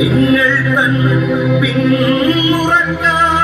നിങ്ങൾ തൻ പിന്മുറക്കാർ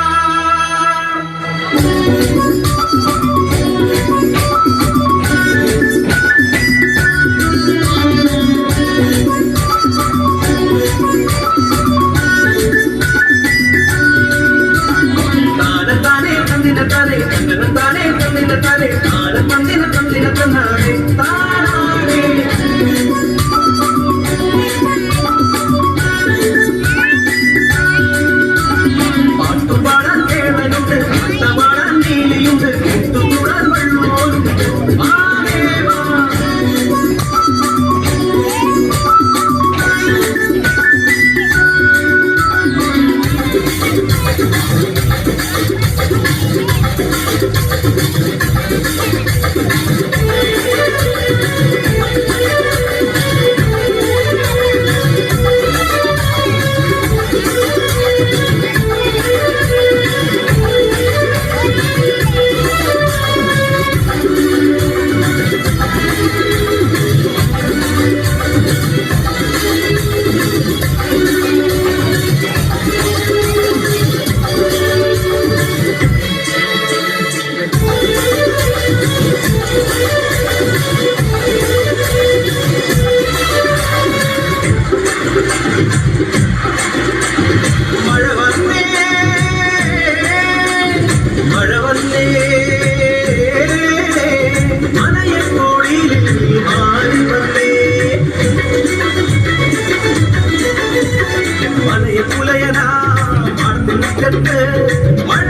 Mar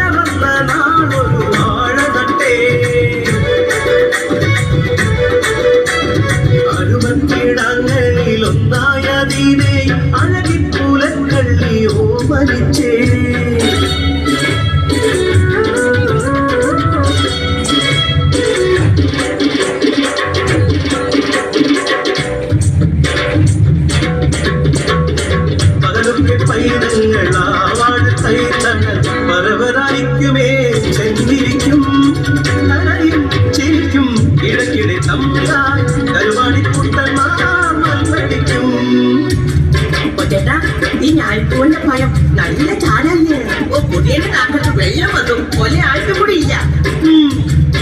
ഈ ഞാഴ്ത്തൂന്റെ ഭയം നല്ല ചാടല്ലേ ഓ പുതിയുടെ നാട്ടിൽ വെള്ളം വന്നു കൊല ആയിട്ട് കൂടി ഇല്ല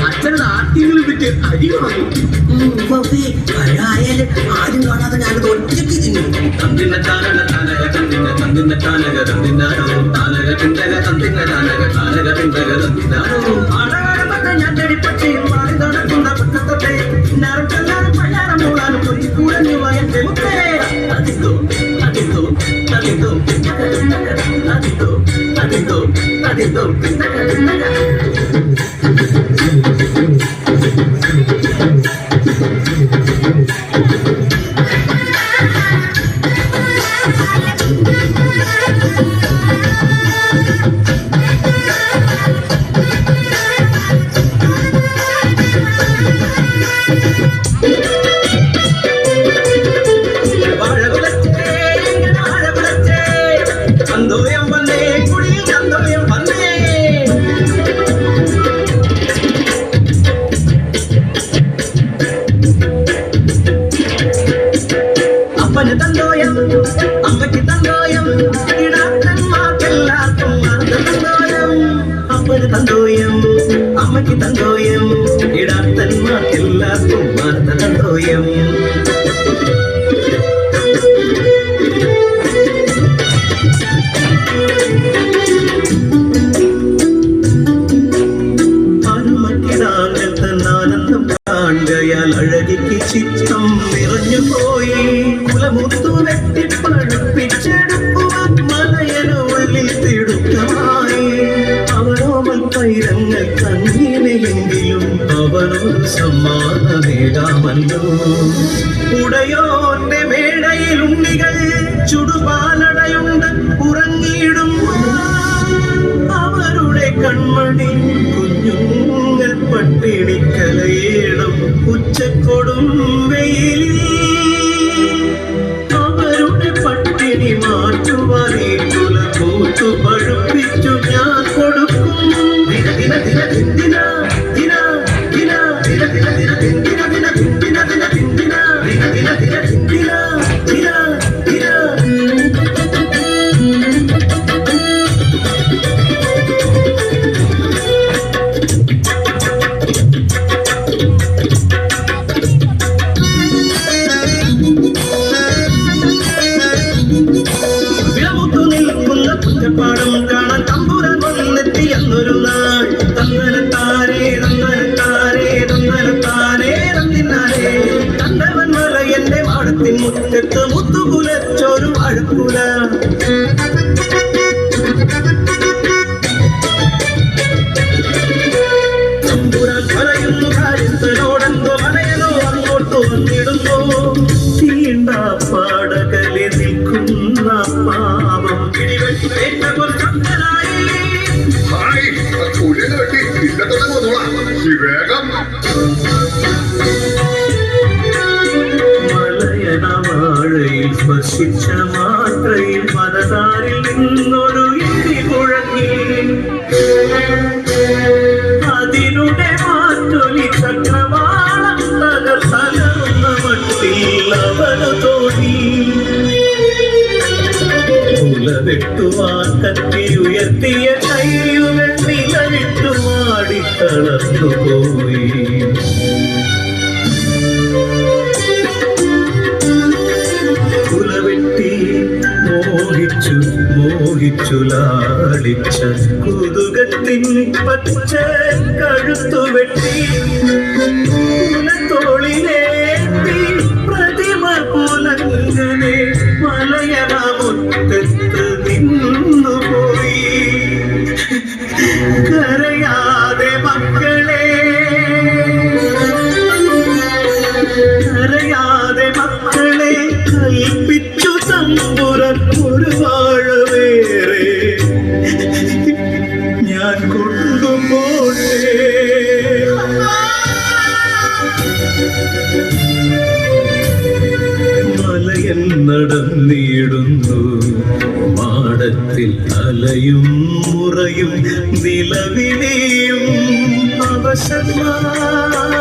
അച്ഛനത് ആർക്കെങ്കിലും വിറ്റ് അരി വാങ്ങും ആയാലും ആരും കാണാതെ ഞാനത് ഒറ്റയ്ക്ക് തിന്നു തന്തിന്ന താനക താനക തന്തിന്ന തന്തിന്ന താനക തന്തിന്നാനോ താനക പിണ്ടക തന്തിന്ന താനക താനക പിണ്ടക തന്തിന്നാനോ ആടകാലത്തൊക്കെ ഞാൻ നടക്കുന്ന చేసినారు చల్లారు పళ్ళార మూలాలు పోయి చూడని వయం తెలుస్తే నటిస్తూ నటిస్తూ నటిస్తూ నటిస్తూ నటిస్తూ నటిస్తూ నటిస్తూ தந்தோயம். அம்மைக்கு தந்தோயம். പൈരങ്ങൾ കണ്ണിനെയെങ്കിലും അവനൊരു സമ്മാനമേകാമല്ലോ. ഉടയോന്റെ മേടയിൽ ഉണ്ണികൾ ചുടുപാലടയുണ്ട് ഉറങ്ങിയിടും. അവരുടെ കൺമണി കുഞ്ഞുങ്ങൾ പട്ടിണിക്കലയേണം ഉച്ചക്കൊടും പാവം ഇടിവെട്ടേറ്റ കുറച്ചൊന്നനായി ഹായ് സൂര്യന് വെട്ടി പിന്നെ തന്നെ കൊന്നോളാം വേഗം മലയണവാഴയിൽ സ്പർശിച്ച മാത്രയിൽ മനസാരിൽ നിന്നൊരു കുലവെട്ടുവാൻ കത്തി ഉയർത്തിയ കൈയുകൾ നിലവിട്ടു മാടി തളർന്നു പോയി കുലവെട്ടി മോഹിച്ചു മോഹിച്ചു ലാളിച്ച പച്ച കഴുത്തു വെട്ടി നടന്നിടുന്നു. മാടത്തിൽ അലയും മുറയും നിലവിലെയും അവശന്മാർ